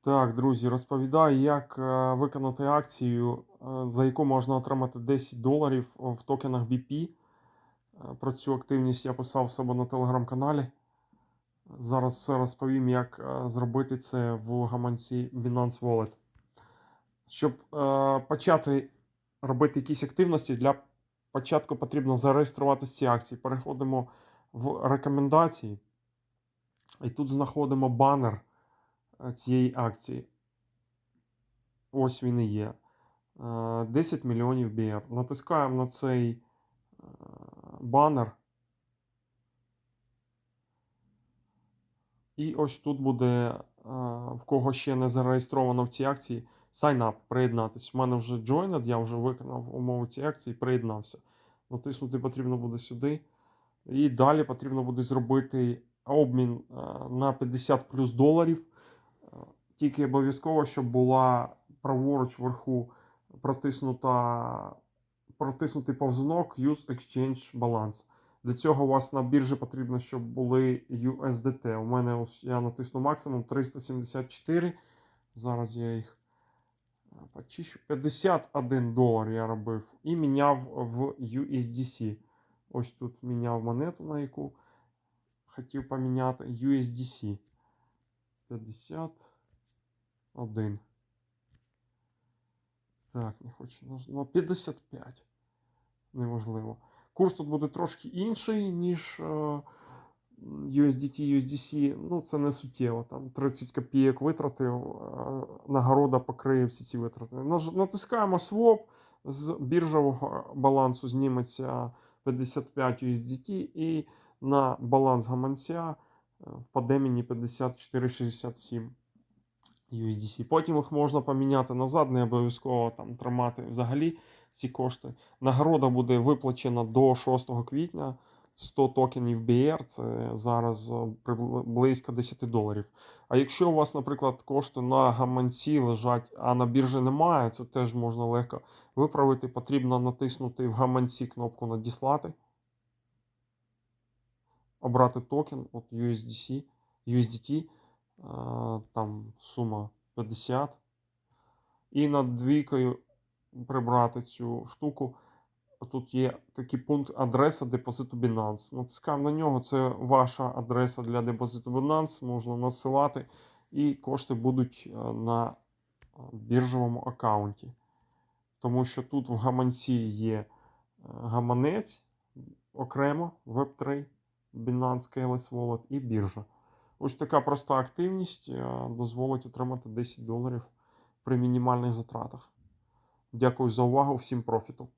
Так, друзі, розповідаю, як е, виконати акцію, е, за яку можна отримати 10 доларів в токенах BP. Е, Про цю активність я писав себе на телеграм-каналі. Зараз все розповім, як е, зробити це в гаманці Binance Wallet. Щоб е, почати робити якісь активності, для початку потрібно зареєструватися ці акції. Переходимо в рекомендації. І тут знаходимо банер е, цієї акції. Ось він і є. Е, 10 мільйонів BR. Натискаємо на цей е, банер. І ось тут буде, е, в кого ще не зареєстровано в цій акції, sign up, приєднатись. У мене вже joined, я вже виконав умови цієї акції, приєднався. Натиснути потрібно буде сюди. І далі потрібно буде зробити обмін е, на 50 плюс доларів. Тільки обов'язково, щоб була праворуч вверху протиснута, протиснутий повзунок Use Exchange Balance. Для цього у вас на біржі потрібно, щоб були USDT. У мене ось я натисну максимум 374. Зараз я їх е, почищу. 51 долар я робив і міняв в USDC. Ось тут міняв монету, на яку хотів поміняти USDC. 51. Так, не хочу. Ну, 55. Неважливо. Курс тут буде трошки інший, ніж е, USDT, USDC. Ну, це не суттєво. Там 30 копійок витратив, е, нагорода покриє всі ці витрати. Натискаємо swap, з біржового балансу зніметься 55 USDT і на баланс гаманця е, впаде мені 54,67 USDC. Потім їх можна поміняти назад, не обов'язково там тримати взагалі ці кошти. Нагорода буде виплачена до 6 квітня. 100 токенів BR, це зараз е, близько 10 доларів. А якщо у вас, наприклад, кошти на гаманці лежать, а на біржі немає, це теж можна легко виправити. Потрібно натиснути в гаманці кнопку Надіслати, обрати токен, от USDC, USDT, там сума 50. І над двійкою прибрати цю штуку. Тут є такий пункт адреса депозиту Binance. Натискаємо на нього. Це ваша адреса для депозиту Binance. Можна надсилати, і кошти будуть е, на е, біржовому аккаунті. Тому що тут в гаманці є е, гаманець окремо, Web3, Binance KLS Wallet і біржа. Ось така проста активність е, дозволить отримати 10 доларів при мінімальних затратах. Дякую за увагу, всім профіту.